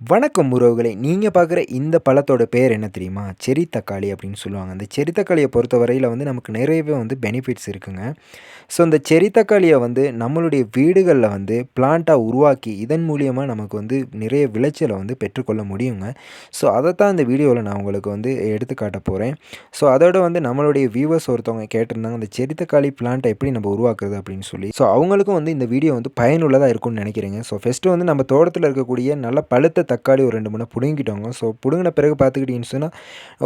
வணக்கம் உறவுகளே. நீங்கள் பார்க்குற இந்த பழத்தோட பேர் என்ன தெரியுமா? செரி தக்காளி அப்படின்னு சொல்லுவாங்க. அந்த செரி தக்காளியை பொறுத்த வரையில் வந்து நமக்கு நிறையவே வந்து பெனிஃபிட்ஸ் இருக்குங்க. ஸோ இந்த செரி தக்காளியை வந்து நம்மளுடைய வீடுகளில் வந்து பிளான்ட்டாக உருவாக்கி இதன் மூலியமாக நமக்கு வந்து நிறைய விளைச்சலை வந்து பெற்றுக்கொள்ள முடியுங்க. ஸோ அதை தான் இந்த வீடியோவில் நான் உங்களுக்கு வந்து எடுத்துக்காட்ட போகிறேன் ஸோ அதோட வந்து நம்மளுடைய வியூவர்ஸ் ஒருத்தவங்க கேட்டிருந்தாங்க அந்த செரி தக்காளி பிளான்ட்டை எப்படி நம்ம உருவாக்குறது? அப்படின்னு சொல்லி. ஸோ அவங்களுக்கும் வந்து இந்த வீடியோ வந்து பயனுள்ளதாக இருக்கும்னு நினைக்கிறேங்க. ஸோ ஃபஸ்ட்டு வந்து நம்ம தோட்டத்தில் இருக்கக்கூடிய நல்ல பழுத்த தக்காளி ஒரு ரெண்டு மூணு பிடுங்கிட்டோங்க. ஸோ பிடுங்கின பிறகு பார்த்துக்கிட்டிங்கன்னு சொன்னால்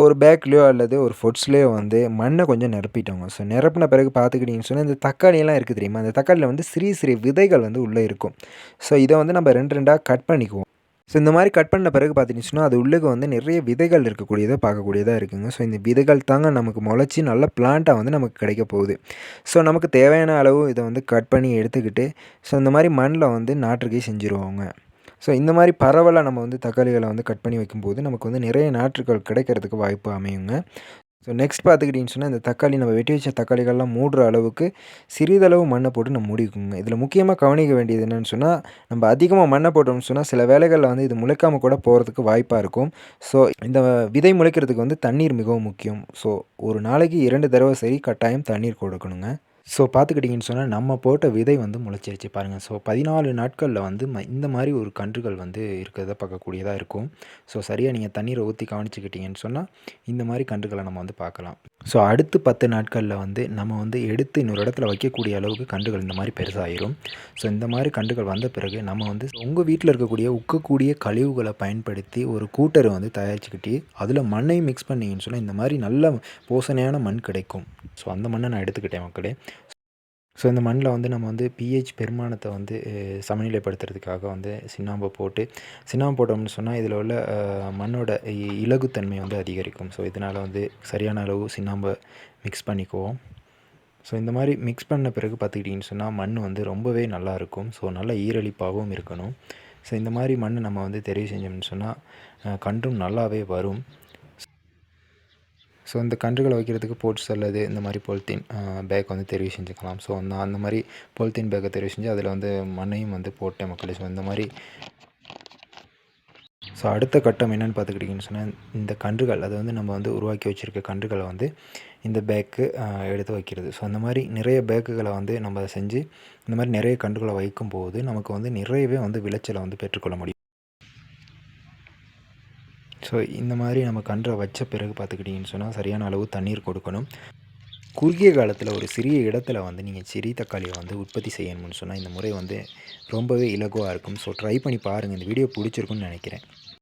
ஒரு பேக்லேயோ அல்லது ஒரு ஃபுட்ஸ்லேயோ வந்து மண்ணை கொஞ்சம் நிரப்பிட்டோங்க. ஸோ நிரப்பின பிறகு பார்த்துக்கிட்டிங்கன்னு சொன்னால் இந்த தக்காளியெல்லாம் இருக்குது தெரியுமா? அந்த தக்காளியில் வந்து சிறிய சிறிய விதைகள் வந்து உள்ளே இருக்கும். ஸோ இதை வந்து நம்ம ரெண்டு ரெண்டாக கட் பண்ணிக்குவோம். ஸோ இந்த மாதிரி கட் பண்ண பிறகு பார்த்துட்டிங்கன்னா அது உள்ளுக்கு வந்து நிறைய விதைகள் இருக்கக்கூடியதை பார்க்கக்கூடியதாக இருக்குங்க. ஸோ இந்த விதைகள் தாங்க நமக்கு முளைச்சி நல்ல பிளான்ட்டாக வந்து நமக்கு கிடைக்க போகுது. ஸோ நமக்கு தேவையான அளவு இதை வந்து கட் பண்ணி எடுத்துக்கிட்டு ஸோ இந்த மாதிரி மண்ணில் வந்து நாற்றுக்கை செஞ்சுருவாங்க. ஸோ இந்த மாதிரி பரவலாக நம்ம வந்து தக்காளிகளை வந்து கட் பண்ணி வைக்கும்போது நமக்கு வந்து நிறைய நாற்றுகள் கிடைக்கிறதுக்கு வாய்ப்பு அமையுங்க. ஸோ நெக்ஸ்ட் பார்த்துக்கிட்டிங்கன்னு சொன்னால் இந்த தக்காளி நம்ம வெட்டி வச்ச தக்காளிகள்லாம் மூடுற அளவுக்கு சிறிதளவு மண்ணை போட்டு நம்ம முடிக்குங்க. இதில் முக்கியமாக கவனிக்க வேண்டியது என்னென்னு சொன்னால் நம்ம அதிகமாக மண்ணை போட்டோம்னு சொன்னால் சில வேலைகளில் வந்து இது முளைக்காமல் கூட போகிறதுக்கு வாய்ப்பாக இருக்கும். ஸோ இந்த விதை முளைக்கிறதுக்கு வந்து தண்ணீர் மிகவும் முக்கியம். ஸோ ஒரு நாளைக்கு இரண்டு தடவை சரி கட்டாயம் தண்ணீர் கொடுக்கணுங்க. ஸோ பார்த்துக்கிட்டிங்கன்னு சொன்னால் நம்ம போட்ட விதை வந்து முளைச்சிருச்சு பாருங்கள் ஸோ பதினாலு நாட்களில் வந்து ம இந்த மாதிரி ஒரு கன்றுகள் வந்து இருக்கிறத பார்க்கக்கூடியதாக இருக்கும். ஸோ சரியாக நீங்கள் தண்ணீரை ஊற்றி கவனிச்சுக்கிட்டிங்கன்னு சொன்னால் இந்த மாதிரி கன்றுகளை நம்ம வந்து பார்க்கலாம். ஸோ அடுத்து பத்து நாட்களில் வந்து நம்ம வந்து எடுத்து இன்னொரு இடத்துல வைக்கக்கூடிய அளவுக்கு கன்றுகள் இந்த மாதிரி பெருசாகிடும் ஸோ இந்த மாதிரி கன்றுகள் வந்த பிறகு நம்ம வந்து உங்கள் வீட்டில் இருக்கக்கூடிய உக்கக்கூடிய கழிவுகளை பயன்படுத்தி ஒரு கூட்டரை வந்து தயாரிச்சுக்கிட்டு அதில் மண்ணை மிக்ஸ் பண்ணிங்கன்னு சொன்னால் இந்த மாதிரி நல்ல போசனையான மண் கிடைக்கும். ஸோ அந்த மண்ணை நான் எடுத்துக்கிட்டேன் மக்களே. ஸோ இந்த மண்ணில் வந்து நம்ம வந்து பிஹெச் பெருமானத்தை வந்து சமநிலைப்படுத்துறதுக்காக வந்து சுண்ணாம்பை போட்டு சுண்ணாம்பு போட்டோம்னு சொன்னால் இதில் உள்ள மண்ணோட இலகுத்தன்மை வந்து அதிகரிக்கும். ஸோ இதனால் வந்து சரியான அளவு சுண்ணாம்பை மிக்ஸ் பண்ணிக்குவோம். ஸோ இந்த மாதிரி மிக்ஸ் பண்ண பிறகு பார்த்துக்கிட்டிங்கன்னு சொன்னால் மண் வந்து ரொம்பவே நல்லாயிருக்கும் ஸோ நல்ல ஈரழிப்பாகவும் இருக்கணும். ஸோ இந்த மாதிரி மண் நம்ம வந்து தெரிவு செஞ்சோம்னு சொன்னால் கன்றும் நல்லாவே வரும். ஸோ இந்த கன்றுகளை வைக்கிறதுக்கு போட்ஸ் அல்லது இந்த மாதிரி பொலித்தீன் பேக் வந்து தெரிவு செஞ்சுக்கலாம். ஸோ அந்த அந்த மாதிரி பொலித்தீன் பேக்கை தெரிவு செஞ்சு அதில் வந்து மண்ணையும் வந்து போட்டேன் மக்களே. ஸோ இந்த மாதிரி ஸோ அடுத்த கட்டம் என்னென்னு பார்த்துக்கிட்டிங்கன்னு சொன்னால் இந்த கன்றுகள் அதை வந்து நம்ம வந்து உருவாக்கி வச்சுருக்க கன்றுகளை வந்து இந்த பேக்கு எடுத்து வைக்கிறது. ஸோ அந்த மாதிரி நிறைய பேக்குகளை வந்து நம்ம செஞ்சு இந்த மாதிரி நிறைய கன்றுகளை வைக்கும் போது நமக்கு வந்து நிறையவே வந்து விளைச்சலை வந்து பெற்றுக்கொள்ள முடியும். ஸோ இந்த மாதிரி நம்ம கன்றை வச்ச பிறகு பார்த்துக்கிட்டிங்கன்னு சொன்னால் சரியான அளவு தண்ணீர் கொடுக்கணும். குறுகிய காலத்தில் ஒரு சிறிய இடத்துல வந்து நீங்கள் சிறி தக்காளியை வந்து உற்பத்தி செய்யணும்னு சொன்னால் இந்த முறை வந்து ரொம்பவே இலகுவாக இருக்கும். ஸோ ட்ரை பண்ணி பாருங்கள் இந்த வீடியோ பிடிச்சிருக்குன்னு நினைக்கிறேன்.